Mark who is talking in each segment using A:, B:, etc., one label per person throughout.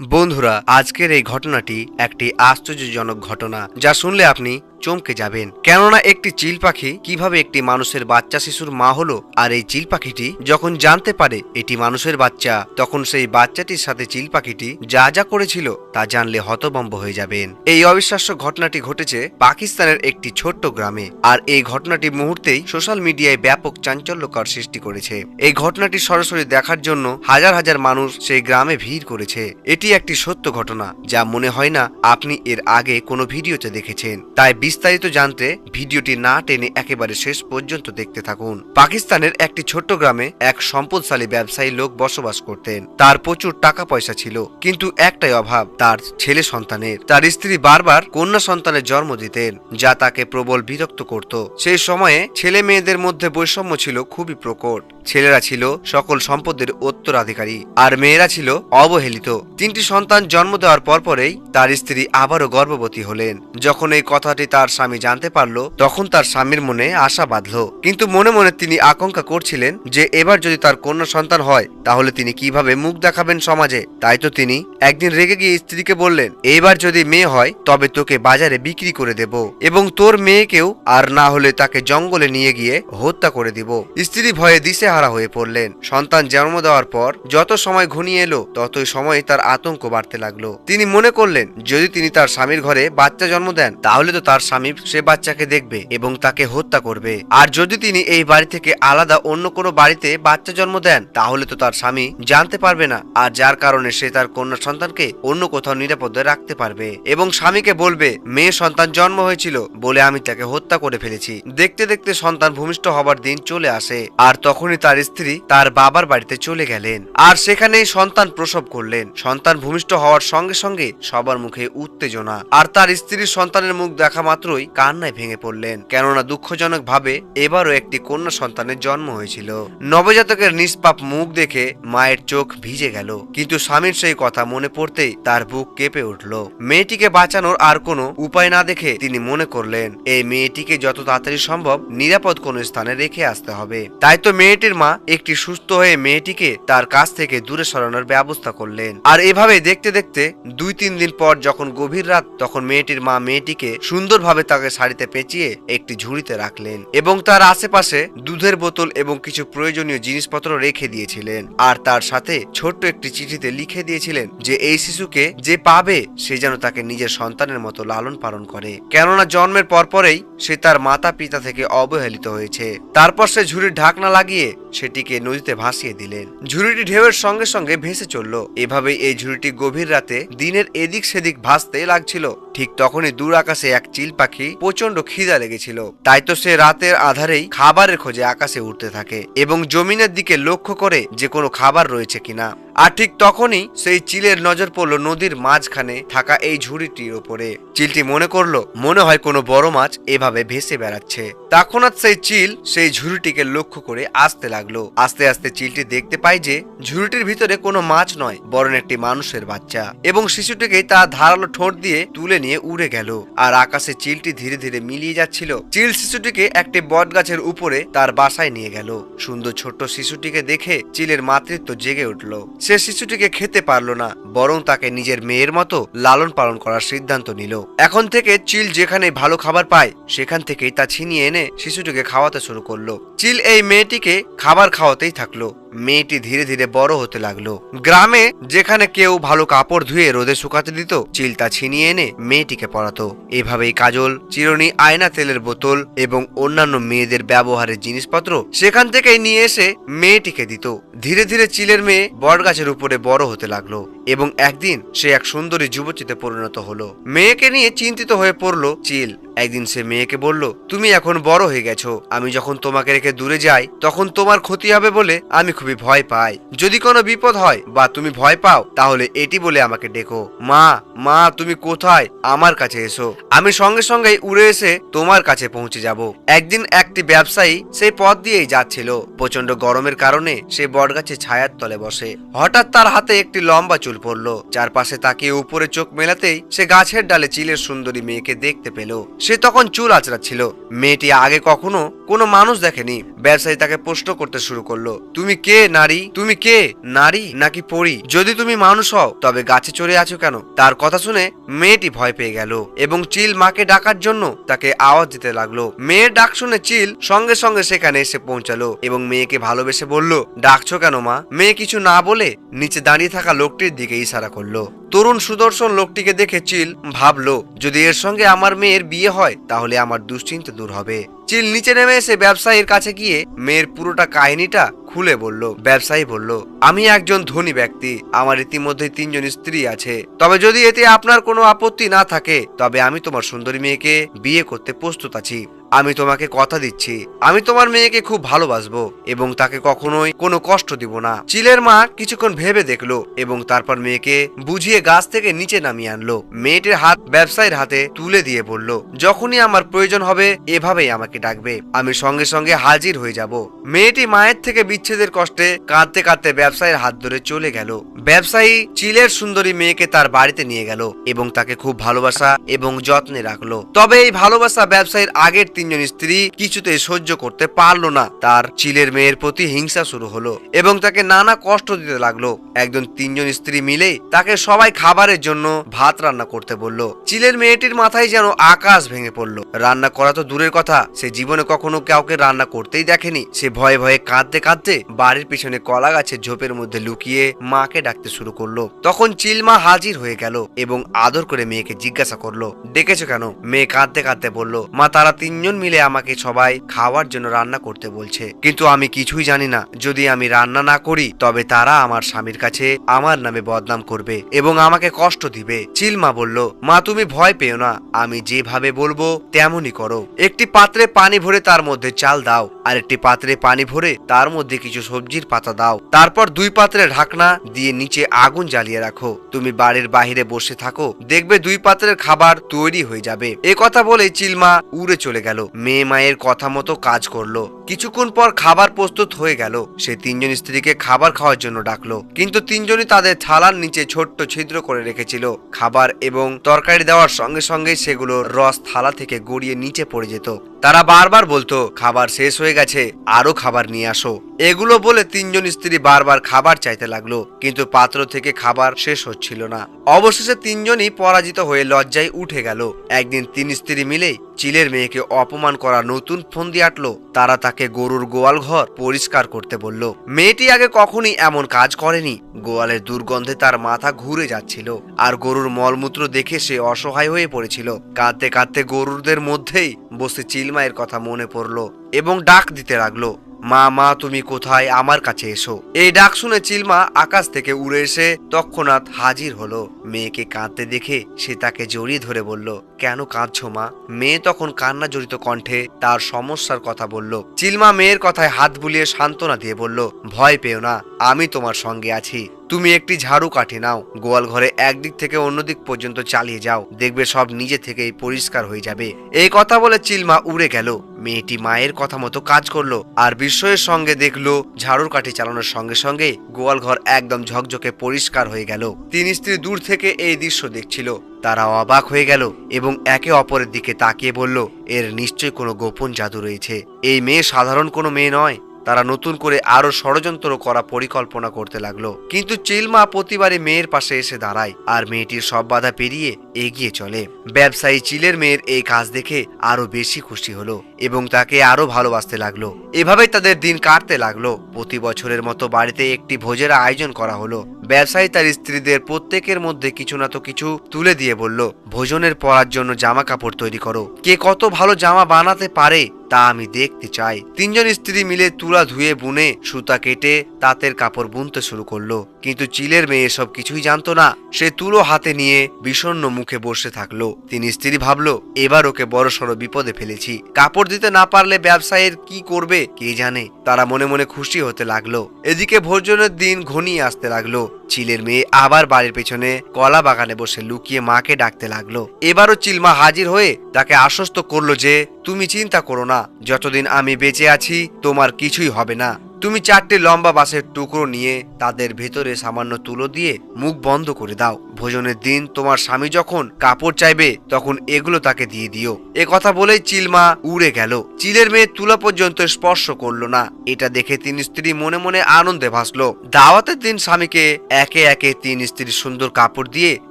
A: বন্ধুরা আজকের এই ঘটনাটি একটি আশ্চর্যজনক ঘটনা যা শুনলে আপনি চমকে যাবেন। কেননা একটি চিল পাখি কীভাবে একটি মানুষের বাচ্চা শিশুর মা হলো আর এই চিল পাখিটি যখন জানতে পারে এটি মানুষের বাচ্চা, তখন সেই বাচ্চাটির সাথে চিল পাখিটি যা যা করেছিল তা জানলে হতভম্ব হয়ে যাবেন। এই অবিশ্বাস্য ঘটনাটি ঘটেছে পাকিস্তানের একটি ছোট্ট গ্রামে আর এই ঘটনাটি মুহূর্তেই সোশ্যাল মিডিয়ায় ব্যাপক চাঞ্চল্যকর সৃষ্টি করেছে। এই ঘটনাটি সরাসরি দেখার জন্য হাজার হাজার মানুষ সেই গ্রামে ভিড় করেছে। এটি একটি সত্য ঘটনা যা মনে হয় না আপনি এর আগে কোনো ভিডিওতে দেখেছেন। তাই বিস্তারিত জানতে ভিডিওটি না টেনে একেবারে শেষ পর্যন্ত দেখতে থাকুন। পাকিস্তানের একটি ছোট্ট গ্রামে এক সম্পদশালী ব্যবসায়ী লোক বসবাস করতেন। তার প্রচুর টাকা পয়সা ছিল, কিন্তু একটাই অভাব, তার ছেলে সন্তানের। তার স্ত্রী বারবার কন্যা সন্তানের জন্ম দিতেন, যা তাকে প্রবল বিরক্ত করত। সেই সময়ে ছেলে মেয়েদের মধ্যে বৈষম্য ছিল খুবই প্রকট। ছেলেরা ছিল সকল সম্পদের উত্তরাধিকারী, আর মেয়েরা ছিল অবহেলিত। তিনটি সন্তান জন্ম দেওয়ার পরপরেই তার স্ত্রী আবারও গর্ভবতী হলেন। যখন এই কথাটি তার স্বামী জানতে পারল, তখন তার স্বামীর মনে আশা বাঁধল। কিন্তু মনে মনে তিনি আশঙ্কা করছিলেন যে এবার যদি তার কন্যা সন্তান হয়, তাহলে তিনি কীভাবে মুখ দেখাবেন সমাজে? তাই তো তিনি একদিন রেগে গিয়ে স্ত্রীকে বললেন, এবার যদি মেয়ে হয়, তবে তোকে বাজারে বিক্রি করে দেব এবং তোর মেয়েকেও, আর না হলে তাকে জঙ্গলে নিয়ে গিয়ে হত্যা করে দিব। স্ত্রী ভয়ে দিশেহারা হয়ে পড়লেন। সন্তান জন্ম দেওয়ার পর যত সময় ঘনিয়ে এলো, ততই সময় তার আতঙ্ক বাড়তে লাগল। তিনি মনে করলেন, যদি তিনি তার স্বামীর ঘরে বাচ্চা জন্ম দেন, তাহলে তো তার স্বামী সে বাচ্চাকে দেখবে এবং তাকে হত্যা করবে। আর যদি তিনি এই বাড়ি থেকে আলাদা অন্য কোনো বাড়িতে বাচ্চা জন্ম দেন, তাহলে তো তার স্বামী জানতে পারবে না। আর যার কারণে সে তার কন্যা সন্তানকে অন্য কোথাও নিরাপদে রাখতে পারবে। এবং স্বামীকে বলবে, মেয়ে সন্তান জন্ম হয়েছিল বলে আমি তাকে হত্যা করে ফেলেছি। দেখতে দেখতে সন্তান ভূমিষ্ঠ হবার দিন চলে আসে। আর তখনই তার স্ত্রী তার বাবার বাড়িতে চলে গেলেন। আর সেখানেই সন্তান প্রসব করলেন। সন্তান ভূমিষ্ঠ হওয়ার সঙ্গে সঙ্গে সবার মুখে উত্তেজনা। আর তার স্ত্রীর সন্তানের মুখ দেখা মাত্রই কান্নায় ভেঙে পড়লেন। কেননা দুঃখজনক ভাবে এবারও একটি কন্যা সন্তানের জন্ম হয়েছিল। নবজাতকের নিষ্পাপ মুখ দেখে মায়ের চোখ ভিজে গেল। কিন্তু স্বামীর সেই কথা মনে পড়তেই তার বুক কেঁপে উঠল। মেয়েটিকে বাঁচানোর আর কোনো উপায় না দেখে তিনি মনে করলেন, এই মেয়েটিকে যত তাড়াতাড়ি সম্ভব নিরাপদ কোনো স্থানে রেখে আসতে হবে। তাই তো মেয়েটির মা একটি সুস্থ হয়ে মেয়েটিকে তার কাছ থেকে দূরে সরানোর ব্যবস্থা করলেন। আর এভাবে দেখতে দেখতে দুই তিন দিন পর যখন গভীর রাত, তখন মেয়েটির মা মেয়েটিকে সুন্দরভাবে তাকে শাড়িতে পেঁচিয়ে একটি ঝুড়িতে রাখলেন এবং তার আশেপাশে দুধের বোতল এবং কিছু প্রয়োজনীয় জিনিসপত্র রেখে দিয়েছিলেন। আর তার সাথে ছোট্ট একটি চিঠিতে লিখে দিয়েছিলেন যে, এই শিশুকে যে পাবে, সে যেন তাকে নিজের সন্তানের মতো লালন পালন করে। কেননা জন্মের পরপরেই সে তার মাতা পিতা থেকে অবহেলিত হয়েছে। তারপর সে ঝুড়ির ঢাকনা লাগিয়ে সেটিকে নদীতে ভাসিয়ে দিলেন। ঝুড়িটি ঢেউয়ের সঙ্গে সঙ্গে ভেসে চলল। এভাবে এই ঝুড়িটি গভীর রাতে দিনের এদিক সেদিক ভাসতে লাগছিল। ঠিক তখনই দূর আকাশে এক চিল পাখি প্রচণ্ড খিদা লেগেছিল। তাই তো সে রাতের আধারেই খাবারের খোঁজে আকাশে উঠতে থাকে এবং জমিনের দিকে লক্ষ্য করে যে কোনো খাবার রয়েছে কিনা। আর ঠিক তখনই সেই চিলের নজর পড়ল নদীর মাঝখানে থাকা এই ঝুড়িটির ওপরে চিলটি মনে করল, মনে হয় কোনো বড় মাছ এভাবে ভেসে বেড়াচ্ছে। তখনই সেই চিল সেই ঝুড়িটিকে লক্ষ্য করে আসতে লাগল। আস্তে আস্তে চিলটি দেখতে পায় যে ঝুড়িটির ভিতরে কোনো মাছ নয়, বরং একটি মানুষের বাচ্চা। এবং শিশুটিকে তার ধারালো ঠোঁট দিয়ে তুলে নিয়ে উড়ে গেল। আর আকাশে চিলটি ধীরে ধীরে মিলিয়ে যাচ্ছিল। চিল শিশুটিকে একটি বট গাছের উপরে তার বাসায় নিয়ে গেল। সুন্দর ছোট্ট শিশুটিকে দেখে চিলের মাতৃত্ব জেগে উঠল। সে শিশুটিকে খেতে পারল না, বরং তাকে নিজের মেয়ের মতো লালন পালন করার সিদ্ধান্ত নিল। এখন থেকে চিল যেখানে ভালো খাবার পায়, সেখান থেকেই তা ছিনিয়ে এনে শিশুটিকে খাওয়াতে শুরু করল। চিল এই মেয়েটিকে খাবার খাওয়াতেই থাকল। মেয়েটি ধীরে ধীরে বড় হতে লাগল। গ্রামে যেখানে কেউ ভালো কাপড় ধুয়ে রোদে শুকাতে দিত চিল তা ছিনিয়ে এনে মেয়েটিকে পরাতো এভাবেই কাজল, চিরুনি, আয়না তেলের বোতল এবং অন্যান্য মেয়েদের ব্যবহারের জিনিসপত্র সেখান থেকেই নিয়ে এসে মেয়েটিকে দিত। ধীরে ধীরে চিলের মেয়ে বটগাছের উপরে বড় হতে লাগল এবং একদিন সে এক সুন্দরী যুবতীতে পরিণত হলো। মেয়েকে নিয়ে চিন্তিত হয়ে পড়ল চিল। একদিন সে মেয়েকে বলল, তুমি এখন বড় হয়ে গেছো। আমি যখন তোমাকে রেখে দূরে যাই, তখন তোমার ক্ষতি হবে বলে আমি খুবই ভয় পাই। যদি কোনো বিপদ হয় বা তুমি ভয় পাও, তাহলে এটি বলে আমাকে ডেকো। মা মা, তুমি কোথায়? আমার কাছে এসো। আমি সঙ্গে সঙ্গেই উড়ে এসে তোমার কাছে পৌঁছে যাব। একদিন একটি ব্যবসায়ী সেই পথ দিয়েই যাচ্ছিল। প্রচণ্ড গরমের কারণে সে বটগাছে ছায়ার তলে বসে। হঠাৎ তার হাতে একটি লম্বা চুল পড়ল। চারপাশে তাকিয়ে উপরে চোখ মেলাতেই সে গাছের ডালে চিলের সুন্দরী মেয়েকে দেখতে পেল। সে সে তখন চুল আঁচড়াচ্ছিল। মেয়েটি আগে কখনো কোনো মানুষ দেখেনি। ব্যবসায়ী তাকে প্রশ্ন করতে শুরু করল, তুমি কে, নারী? তুমি কে, নারী নাকি পড়ি যদি তুমি মানুষ হও, তবে গাছে চড়ে আছো কেন? তার কথা শুনে মেয়েটি ভয় পেয়ে গেল এবং চিল মাকে ডাকার জন্য তাকে আওয়াজ দিতে লাগল। মেয়ের ডাক শুনে চিল সঙ্গে সঙ্গে সেখানে এসে পৌঁছালো এবং মেয়েকে ভালোবেসে বলল, ডাকছো কেন মা? মেয়ে কিছু না বলে নিচে দাঁড়িয়ে থাকা লোকটির দিকে ইশারা করল। তরুণ সুদর্শন লোকটিকে দেখে চিল ভাবলো, যদি এর সঙ্গে আমার মেয়ের বিয়ে হয়, তাহলে আমার দুশ্চিন্তা দূর হবে। চিল নিচে নেমে এসে ব্যবসায়ীর কাছে গিয়ে মেয়ের পুরোটা কাহিনীটা খুলে বলল। ব্যবসায়ী বলল, আমি একজন ধনী ব্যক্তি, আমার ইতিমধ্যে তিনজন স্ত্রী আছে। তবে যদি এতে আপনার কোনো আপত্তি না থাকে, তবে আমি তোমার সুন্দরী মেয়েকে বিয়ে করতে প্রস্তুত আছি। আমি তোমাকে কথা দিচ্ছি। আমি তোমার মেয়েকে খুব ভালোবাসবো এবং তাকে কখনোই কোনো কষ্ট দিব না। চিলের মা কিছুক্ষণ ভেবে দেখল এবং তারপর মেয়েকে বুঝিয়ে গাছ থেকে নিচে নামিয়ে আনলো। মেয়েটির হাত ব্যবসায়ীর হাতে তুলে দিয়ে বলল, যখনই আমার প্রয়োজন হবে, এভাবেই আমাকে ডাকবে। আমি সঙ্গে সঙ্গে হাজির হয়ে যাব। মেয়েটি মায়ের থেকে বিচ্ছেদের কষ্টে কাঁদতে কাঁদতে ব্যবসায়ীর হাত ধরে চলে গেল। ব্যবসায়ী চিলের সুন্দরী মেয়েকে তার বাড়িতে নিয়ে গেল এবং তাকে খুব ভালোবাসা এবং যত্নে রাখল। তবে এই ভালোবাসা ব্যবসায়ীর আগের তিনজন স্ত্রী কিছুতেই সহ্য করতে পারল না। তার চিলের মেয়ের প্রতি হিংসা শুরু হলো এবং তাকে নানা কষ্ট দিতে লাগল। একজন তিনজন স্ত্রী মিলে তাকে সবাই খাবারের জন্য ভাত রান্না করতে বলল। চিলের মেয়েটির মাথায় যেন আকাশ ভেঙে পড়ল। রান্না করা তো দূরের কথা, সে জীবনে কখনো কাউকে রান্না করতেই দেখেনি। সে ভয়ে ভয়ে কাঁদতে কাঁদতে বাড়ির পিছনে কলা গাছের ঝোপের মধ্যে লুকিয়ে মাকে ডাকতে শুরু করল। তখন চিলমা হাজির হয়ে গেল এবং আদর করে মেয়েকে জিজ্ঞাসা করল ডেকেছো কেন? মেয়ে কাঁদতে কাঁদতে বলল, মা, তারা তিনজন মিলে আমাকে সবাই খাওয়ার জন্য রান্না করতে বলছে। কিন্তু আমি কিছুই জানি না। যদি আমি রান্না না করি, তবে তারা আমার স্বামীর কাছে আমার নামে বদনাম করবে এবং আমাকে কষ্ট দিবে। চিলমা বলল, মা, তুমি ভয় পেও না। আমি যেভাবে বলব, তেমনই করো। একটি পাত্রে পানি ভরে তার মধ্যে চাল দাও। আর একটি পাত্রে পানি ভরে তার মধ্যে কিছু সবজির পাতা দাও। তারপর দুই পাত্রে ঢাকনা দিয়ে নিচে আগুন জ্বালিয়ে রাখো। তুমি বাড়ির বাইরে বসে থাকো, দেখবে দুই পাত্রের খাবার তৈরি হয়ে যাবে। এ কথা বলে চিলমা উড়ে চলে গেল। মেয়ে মায়ের কথা মতো কাজ করল। কিছুক্ষণ পর খাবার প্রস্তুত হয়ে গেল। সে তিনজন স্ত্রীকে খাবার খাওয়ার জন্য ডাকলো। কিন্তু তিনজনই তাদের থালার নিচে ছোট্ট ছিদ্র করে রেখেছিল। খাবার এবং তরকারি দেওয়ার সঙ্গে সঙ্গে সেগুলো রস থালা থেকে গড়িয়ে নিচে পড়ে যেত। তারা বারবার বলতো, খাবার শেষ হয়ে গেছে, আরও খাবার নিয়ে আসো। এগুলো বলে তিনজন স্ত্রী বারবার খাবার চাইতে লাগল, কিন্তু পাত্র থেকে খাবার শেষ হচ্ছিল না। অবশেষে তিনজনই পরাজিত হয়ে লজ্জায় উঠে গেল। একদিন তিন স্ত্রী মিলে চিলের মেয়েকে অপমান করা নতুন ফন্দি আটল, তারা তাকে গরুর গোয়াল ঘর পরিষ্কার করতে বলল। মেয়েটি আগে কখনই এমন কাজ করেনি। গোয়ালের দুর্গন্ধে তার মাথা ঘুরে যাচ্ছিল, আর গরুর মলমূত্র দেখে সে অসহায় হয়ে পড়েছিল। কাঁদতে কাঁদতে গরুরদের মধ্যেই বসে চিলমায়ের কথা মনে পড়ল এবং ডাক দিতে লাগল। মা মা, তুমি কোথায়? আমার কাছে এসো। এই ডাক শুনে চিলমা আকাশ থেকে উড়ে এসে তৎক্ষণাৎ হাজির হলো। মেয়েকে কাঁদতে দেখে সে তাকে জড়িয়ে ধরে বলল, কেন কাঁদছ মা? মেয়ে তখন কান্না জড়িত কণ্ঠে তার সমস্যার কথা বলল। চিলমা মেয়ের কথায় হাত বুলিয়ে সান্ত্বনা দিয়ে বলল, ভয় পেও না, আমি তোমার সঙ্গে আছি। তুমি একটি ঝাড়ু কাঠি নাও। গোয়াল ঘরে একদিক থেকে অন্যদিক পর্যন্ত চালিয়ে যাও। দেখবে সব নিজে থেকেই পরিষ্কার হয়ে যাবে। এই কথা বলে চিলমা উড়ে গেল। মেয়েটি মায়ের কথা মতো কাজ করল আর বিস্ময়ের সঙ্গে দেখল ঝাড়ুর কাঠি চালানোর সঙ্গে সঙ্গে গোয়াল ঘর একদম ঝকঝকে পরিষ্কার হয়ে গেল। তিন স্ত্রী দূর থেকে এই দৃশ্য দেখছিল। তারা অবাক হয়ে গেল এবং একে অপরের দিকে তাকিয়ে বলল, এর নিশ্চয় কোনো গোপন জাদু রয়েছে। এই মেয়ে সাধারণ কোনো মেয়ে নয়। তারা নতুন করে আরও ষড়যন্ত্র করা পরিকল্পনা করতে লাগল। কিন্তু চিলমা প্রতিবারে মেয়ের পাশে এসে দাঁড়ায় আর মেয়েটির সব বাধা পেরিয়ে এগিয়ে চলে। ব্যবসায়ী চিলের মেয়ের এই কাজ দেখে আরও বেশি খুশি হলো এবং তাকে আরও ভালোবাসতে লাগল। এভাবেই তাদের দিন কাটতে লাগল। প্রতি বছরের মতো বাড়িতে একটি ভোজের আয়োজন করা হলো। ব্যবসায়ী তার স্ত্রীদের প্রত্যেকের মধ্যে কিছু না তো কিছু তুলে দিয়ে বলল, ভোজনের পরার জন্য জামা কাপড় তৈরি করো। কে কত ভালো জামা বানাতে পারে তা আমি দেখতে চাই। তিনজন স্ত্রী মিলে তুলা ধুয়ে বুনে সুতা কেটে তাঁতের কাপড় বুনতে শুরু করল। কিন্তু চিলের মেয়ে সব কিছুই জানতো না। সে তুলো হাতে নিয়ে বিষণ্ণ মুখে বসে থাকল। তিনি স্ত্রী ভাবলো, এবার ওকে বড়সড় বিপদে ফেলেছি। কাপড় দিতে না পারলে ব্যবসায়ের কি করবে, কে জানে? তারা মনে মনে খুশি হতে লাগল। এদিকে ভোজনের দিন ঘনিয়ে আসতে লাগল। চিলের মেয়ে আবার বাড়ির পেছনে কলা বাগানে বসে লুকিয়ে মাকে ডাকতে লাগল। এবারও চিলমা হাজির হয়ে তাকে আশ্বস্ত করল যে, তুমি চিন্তা করো না। যতদিন আমি বেঁচে আছি, তোমার কিছুই হবে না। তুমি চারটি লম্বা বাঁশের টুকরো নিয়ে তাদের ভেতরে সামান্য তুলো দিয়ে মুখ বন্ধ করে দাও। ভোজনের দিন তোমার স্বামী যখন কাপড় চাইবে, তখন এগুলো তাকে দিয়ে দিও। এ কথা বলেই চিলমা উড়ে গেল। চিলের মেয়ে তুলা পর্যন্ত স্পর্শ করল না। এটা দেখে তিন স্ত্রী মনে মনে আনন্দে ভাসলো। দাওয়াতের দিন স্বামীকে একে একে তিন স্ত্রী সুন্দর কাপড় দিয়ে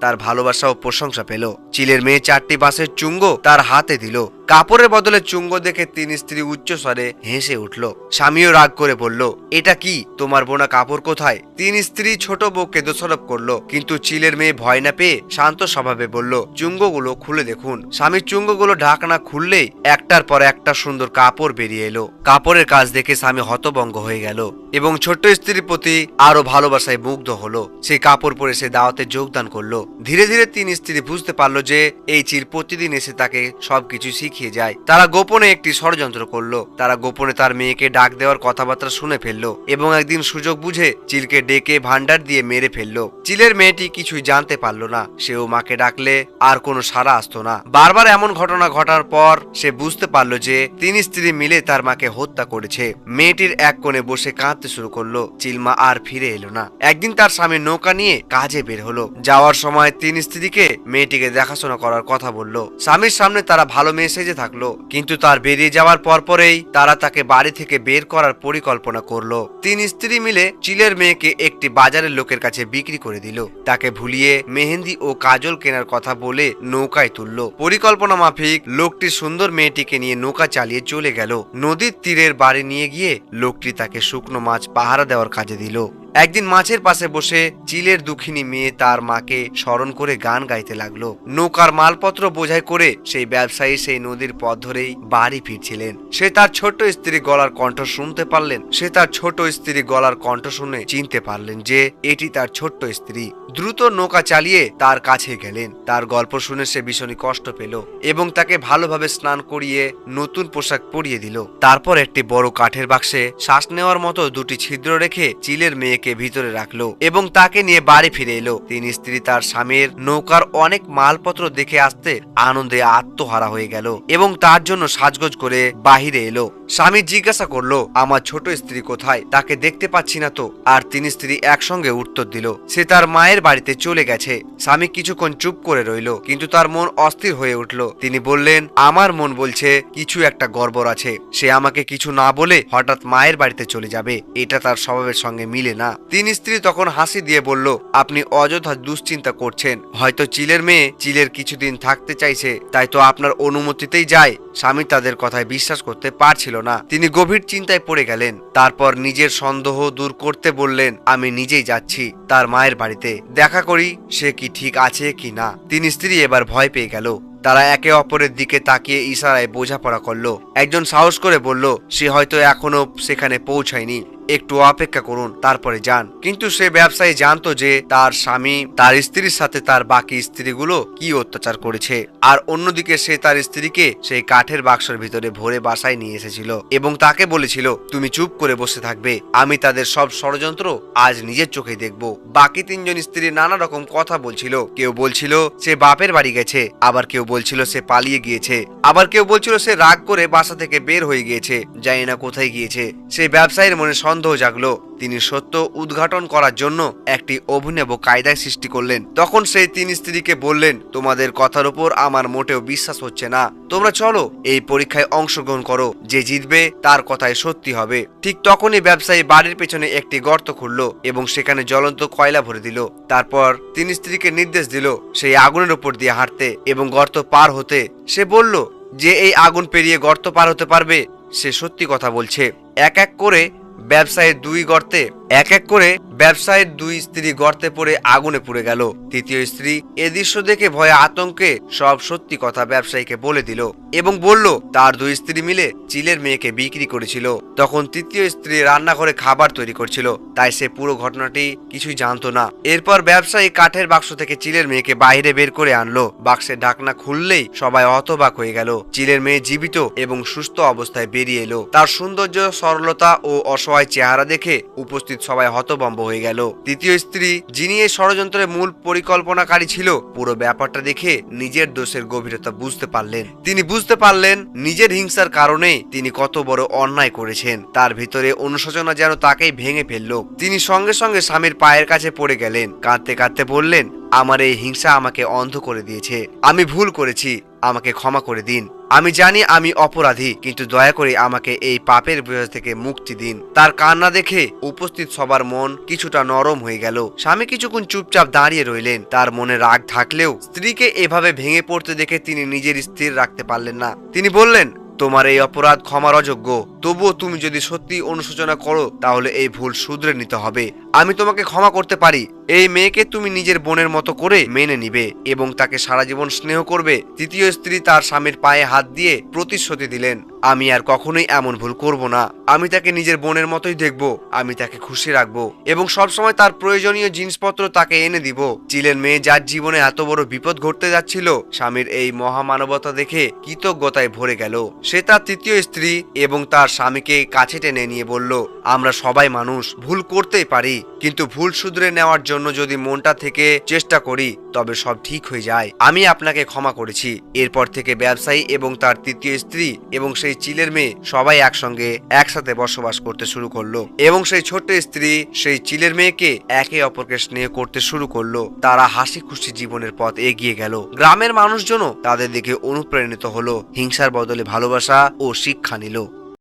A: তার ভালোবাসা ও প্রশংসা পেল। চিলের মেয়ে চারটি বাঁশের চুঙ্গ তার হাতে দিল। কাপড়ের বদলে চুঙ্গ দেখে তিন স্ত্রী উচ্চ স্বরে হেসে উঠল। স্বামীও রাগ করে বলল, এটা কি? তোমার বোনা কাপড় কোথায়? তিন স্ত্রী ছোট বউকে দোষারোপ করল, কিন্তু চিলের মেয়ে ভয় না পেয়ে শান্ত স্বভাবে বলল, চুঙ্গগুলো খুলে দেখুন। স্বামীর চুঙ্গগুলো ঢাকনা খুললেই একটার পর একটা সুন্দর কাপড় বেরিয়ে এলো। কাপড়ের কাজ দেখে স্বামী হতভঙ্গ হয়ে গেল এবং ছোট্ট স্ত্রীর প্রতি আরও ভালোবাসায় মুগ্ধ হলো। সেই কাপড় পরে সে দাওয়াতে যোগদান করল। ধীরে ধীরে তিন স্ত্রী বুঝতে পারল যে, এই চির প্রতিদিন এসে তাকে সবকিছু শিখিয়ে যায়। তারা গোপনে একটি ষড়যন্ত্র করল। তারা গোপনে তার মেয়েকে ডাক দেওয়ার কথাবার্তা শুনে ফেলল এবং একদিন সুযোগ বুঝে চিলকে ডেকে ভান্ডার দিয়ে মেরে ফেলল। চিলের মেয়েটি কিছুই জানতে পারল না। সেও মাকে ডাকলে আর কোনো সারা আসতো না। বারবার এমন ঘটনা ঘটার পর সে বুঝতে পারল যে তিনি স্ত্রী মিলে তার মাকে হত্যা করেছে। মেয়েটির এক কোণে বসে কাঁদতে শুরু করল। চিলমা আর ফিরে এলো না। একদিন তার স্বামী নৌকা নিয়ে কাজে বের হলো। যাওয়ার সময় তিন স্ত্রীকে মেয়েটিকে দেখাশোনা করার কথা বলল। স্বামীর সামনে তারা ভালো মেয়ে থাকল। কিন্তু তার বেরিয়ে যাওয়ার পরপরেই তারা তাকে বাড়ি থেকে বের করার পরিকল্পনা করল। তিন স্ত্রী মিলে চিলের মেয়েকে একটি বাজারের লোকের কাছে বিক্রি করে দিল। তাকে ভুলিয়ে মেহেন্দি ও কাজল কেনার কথা বলে নৌকায় তুললো। পরিকল্পনা মাফিক লোকটি সুন্দর মেয়েটিকে নিয়ে নৌকা চালিয়ে চলে গেল। নদীর তীরের বাড়ি নিয়ে গিয়ে লোকটি তাকে শুকনো মাছ পাহারা দেওয়ার কাজে দিল। একদিন মাছের পাশে বসে চিলের দুঃখিনী মেয়ে তার মাকে স্মরণ করে গান গাইতে লাগল। নৌকার মালপত্র বোঝাই করে সেই ব্যবসায়ী সেই নদীর পথ ধরেই বাড়ি ফিরছিলেন। সে তার ছোট্ট স্ত্রী গলার কণ্ঠ শুনতে পারলেন। সে তার ছোট স্ত্রী গলার কণ্ঠ শুনে চিনতে পারলেন যে এটি তার ছোট্ট স্ত্রী। দ্রুত নৌকা চালিয়ে তার কাছে গেলেন। তার গল্প শুনে সে ভীষণই কষ্ট পেল এবং তাকে ভালোভাবে স্নান করিয়ে নতুন পোশাক পরিয়ে দিল। তারপর একটি বড় কাঠের বাক্সে শ্বাস নেওয়ার মতো দুটি ছিদ্র রেখে চিলের মেয়েকে ভিতরে রাখল এবং তাকে নিয়ে বাড়ি ফিরে এলো। তিনি স্ত্রী তার স্বামীর নৌকার অনেক মালপত্র দেখে আসতে আনন্দে আত্মহারা হয়ে গেল এবং তার জন্য সাজগোজ করে বাহিরে এলো। স্বামী জিজ্ঞাসা করল, আমার ছোট স্ত্রী কোথায়? তাকে দেখতে পাচ্ছি না তো। আর তিনি স্ত্রী একসঙ্গে উত্তর দিল, সে তার মায়ের বাড়িতে চলে গেছে। স্বামী কিছুক্ষণ চুপ করে রইল, কিন্তু তার মন অস্থির হয়ে উঠল। তিনি বললেন, আমার মন বলছে, কিছু একটা গড়বড় আছে। সে আমাকে কিছু না বলে হঠাৎ মায়ের বাড়িতে চলে যাবে। এটা তার স্বভাবের সঙ্গে মিলে না। তিনি স্ত্রী তখন হাসি দিয়ে বলল, আপনি অযথা দুশ্চিন্তা করছেন। হয়তো চিলের মেয়ে চিলের কিছুদিন থাকতে চাইছে, তাই তো আপনার অনুমতিতেই যায়। স্বামী তাদের কথায় বিশ্বাস করতে পারছিল না। তিনি গভীর চিন্তায় পড়ে গেলেন। তারপর নিজের সন্দেহ দূর করতে বললেন, আমি নিজেই যাচ্ছি তার মায়ের বাড়িতে। দেখা করি সে কি ঠিক আছে কি না। তিনি স্ত্রী এবার ভয় পেয়ে গেল। তারা একে অপরের দিকে তাকিয়ে ইশারায় বোঝাপড়া করল। একজন সাহস করে বলল, সে হয়তো এখনও সেখানে পৌঁছায়নি। একটু অপেক্ষা করুন, তারপরে যান। কিন্তু সে ব্যবসায়ী জানতো যে তার স্বামী তার স্ত্রীর সাথে তার বাকি স্ত্রীগুলো কি অত্যাচার করেছে। আর অন্যদিকে সে তার স্ত্রীকে সেই কাঠের বাক্সের ভিতরে ভরে বাসায় নিয়ে এসেছিল এবং তাকে বলেছিল, তুমি চুপ করে বসে থাকবে। আমি তাদের সব ষড়যন্ত্র আজ নিজের চোখে দেখব। বাকি তিনজন স্ত্রী নানা রকম কথা বলছিল। কেউ বলছিল, সে বাপের বাড়ি গেছে। আবার কেউ বলছিল, সে পালিয়ে গিয়েছে। আবার কেউ বলছিল, সে রাগ করে বাসা থেকে বের হয়ে গিয়েছে। জানি না কোথায় গিয়েছে। সেই ব্যবসায়ীর মনে সন্দেহ জাগলো। তিনি সত্য উদ্ঘাটন করার জন্য একটি অভিনব কায়দায় সৃষ্টি করলেন। তখন সেই তিন স্ত্রীকে বললেন, তোমাদের কথার উপর আমার মোটেও বিশ্বাস হচ্ছে না। তোমরা চলো, এই পরীক্ষায় অংশগ্রহণ করো। যে জিতবে, তার কথায় সত্যি হবে। ঠিক তখনই ব্যবসায়ী বাড়ির পেছনে একটি গর্ত খুললো এবং সেখানে জ্বলন্ত কয়লা ভরে দিল। তারপর তিন স্ত্রীকে নির্দেশ দিল, সেই আগুনের উপর দিয়ে হাঁটতে। এবং গর্ত পার হতে সে বলল, যে এই আগুন পেরিয়ে গর্ত পার হতে পারবে, সে সত্যি কথা বলছে। এক এক করে ব্যবসায়ের দুই গর্তে এক এক করে ব্যবসায়ের দুই স্ত্রী গর্তে পড়ে আগুনে পুড়ে গেল। তৃতীয় স্ত্রী এ দৃশ্য দেখে ভয়ে আতঙ্কে সব সত্যি কথা ব্যবসায়ীকে বলে দিল এবং বলল, তার দুই স্ত্রী মিলে চিলের মেয়েকে বিক্রি করেছিল। তখন তৃতীয় স্ত্রী রান্নাঘরে খাবার তৈরি করছিল, তাই সে পুরো ঘটনাটি কিছুই জানতো না। এরপর ব্যবসায়ী কাঠের বাক্স থেকে চিলের মেয়েকে বাইরে বের করে আনলো। বাক্সের ঢাকনা খুললেই সবাই হতবাক হয়ে গেল। চিলের মেয়ে জীবিত এবং সুস্থ অবস্থায় বেরিয়ে এলো। তার সৌন্দর্য, সরলতা ও অসহায় চেহারা দেখে উপস্থিত সবাই হতবম্ব হয়ে গেল। তৃতীয় স্ত্রী, যিনি এই ষড়যন্ত্রের মূল পরিকল্পনাকারী ছিল, পুরো ব্যাপারটা দেখে নিজের দোষের গভীরতা বুঝতে পারলেন। তিনি বুঝতে পারলেন, নিজের হিংসার কারণে তিনি কত বড় অন্যায় করেছেন। তার ভিতরে অনুশোচনা যেন তাকেই ভেঙে ফেলল। তিনি সঙ্গে সঙ্গে স্বামীর পায়ের কাছে পড়ে গেলেন। কাঁদতে কাঁদতে বললেন, আমার এই হিংসা আমাকে অন্ধ করে দিয়েছে। আমি ভুল করেছি। আমাকে ক্ষমা করে দিন। আমি জানি আমি অপরাধী, কিন্তু দয়া করে আমাকে এই পাপের বোঝা থেকে মুক্তি দিন। তার কান্না দেখে উপস্থিত সবার মন কিছুটা নরম হয়ে গেল। স্বামী কিছুক্ষণ চুপচাপ দাঁড়িয়ে রইলেন। তার মনে রাগ থাকলেও স্ত্রীকে এভাবে ভেঙে পড়তে দেখে তিনি নিজের স্থির রাখতে পারলেন না। তিনি বললেন, তোমার এই অপরাধ ক্ষমার অযোগ্য। তবুও তুমি যদি সত্যি অনুশোচনা করো, তাহলে এই ভুল শুধরে নিতে হবে। আমি তোমাকে ক্ষমা করতে পারি এই মেয়েকে তুমি নিজের বোনের মতো করে মেনে নিবে এবং তাকে সারা জীবন স্নেহ করবে। তৃতীয় স্ত্রী তার স্বামীর পায়ে হাত দিয়ে প্রতিশ্রুতি দিলেন, আমি আর কখনোই এমন ভুল করব না। আমি তাকে নিজের বোনের মতোই দেখব, আমি তাকে খুশি রাখব এবং সবসময় তার প্রয়োজনীয় জিনিসপত্র তাকে এনে দিব। চিলের মেয়ে যার জীবনে এত বড় বিপদ ঘটতে যাচ্ছিল, স্বামীর এই মহামানবতা দেখে কৃতজ্ঞতায় ভরে গেল। সে তার তৃতীয় স্ত্রী এবং তার স্বামীকে কাছে টেনে নিয়ে বলল আমরা সবাই মানুষ, ভুল করতেই পারি। কিন্তু ভুল শুধরে নেওয়ার জন্য যদি মনটা থেকে চেষ্টা করি, তবে সব ঠিক হয়ে যায়। আমি আপনাকে ক্ষমা করেছি। এরপর থেকে ব্যবসায়ী এবং তার তৃতীয় স্ত্রী এবং সেই চিলের মেয়ে সবাই একসঙ্গে একসাথে বসবাস করতে শুরু করল। এবং সেই ছোট্ট স্ত্রী সেই চিলের মেয়েকে একে অপরকে স্নেহ করতে শুরু করল। তারা হাসি খুশি জীবনের পথ এগিয়ে গেল। গ্রামের মানুষজনও তাদের দিকে অনুপ্রাণিত হলো। হিংসার বদলে ভালোবাসা ও শিক্ষা নিল।